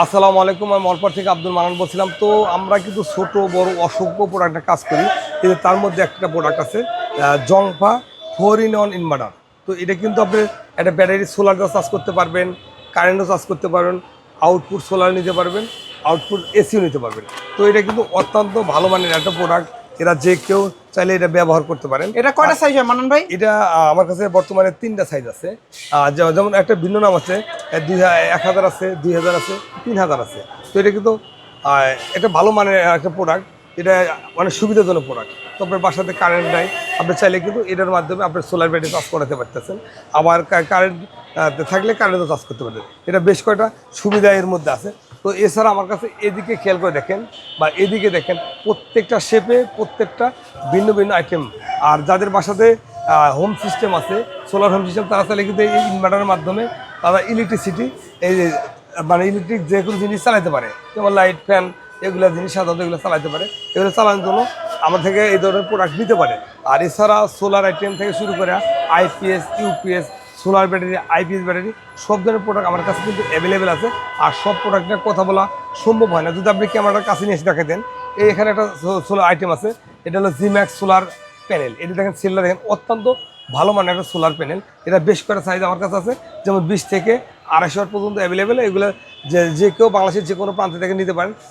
আসসালামু আলাইকুম, আমি মলপার থেকে আব্দুল মানান বলছিলাম। তো আমরা কিন্তু ছোট, বড় অসংখ্য প্রোডাক্টটা কাজ করি। কিন্তু তার মধ্যে একটা প্রোডাক্ট আছে জংফা ফোর ইন অন ইনভার্টার। তো এটা কিন্তু আপনি একটা ব্যাটারি সোলার চার্জ করতে পারবেন কারেন্টও চার্জ করতে পারবেন আউটপুট সোলার নিতে পারবেন আউটপুট এসিও নিতে পারবেন। তো এটা কিন্তু অত্যন্ত ভালো মানের একটা প্রোডাক্ট এরা যে কেউ চাইলে এটা ব্যবহার করতে পারেন। এটা কয়টা সাইজ হয় মানান ভাই? এটা আমার কাছে বর্তমানে তিনটা সাইজ আছে। যেমন একটা ভিন্ন নাম আছে দুই এক হাজার আছে দুই হাজার আছে তিন হাজার আছে। তো এটা কিন্তু এটা ভালো মানের একটা প্রোডাক্ট এটা অনেক সুবিধাজনক প্রোডাক্ট তো আপনার বাসাতে কারেন্ট নাই। আপনি চাইলে কিন্তু এটার মাধ্যমে আপনার সোলার ব্যাটারি চার্জ করাতে পারতেছেন। আবার কারেন্ট থাকলে কারেন্টও চার্জ করতে পারবেন এটা বেশ কয়টা সুবিধা এর মধ্যে আছে। তো এছাড়া আমার কাছে এদিকে খেয়াল করে দেখেন বা এদিকে দেখেন প্রত্যেকটা শেপে প্রত্যেকটা ভিন্ন ভিন্ন আইটেম আর যাদের বাসাতে হোম সিস্টেম আছে সোলার হোম সিস্টেম তারা চাইলে কিন্তু এই ইনভার্টারের মাধ্যমে তারা ইলেকট্রিসিটি এই মানে ইলেকট্রিক যে কোনো জিনিস চালাতে পারে। যেমন লাইট ফ্যান এগুলো জিনিস সাধারণত এগুলো চালাতে পারে। এগুলো চালানোর জন্য আমার থেকে এই ধরনের প্রোডাক্ট নিতে পারে। আর এছাড়া সোলার আইটেম থেকে শুরু করে IPS UPS solar battery IPS battery, সব ধরনের প্রোডাক্ট আমার কাছে কিন্তু অ্যাভেলেবেল আছে। আর সব প্রোডাক্টের কথা বলা সম্ভব হয় না। যদি আপনি ক্যামেরার কাছে নিয়ে এসে দেখাতেন এই এখানে একটা সোলার আইটেম আছে। এটা হলো জিম্যাক্স সোলার প্যানেল এটা দেখেন সেলটা দেখেন, অত্যন্ত ভালো মানের একটা সোলার প্যানেল এটা বেশ কয়েকটা সাইজ আমার কাছে আছে। যেমন বিশ থেকে আড়াইশো পর্যন্ত অ্যাভেলেবেল এগুলো যে যে কেউ বাংলাদেশের যে কোনো প্রান্ত থেকে নিতে পারেন।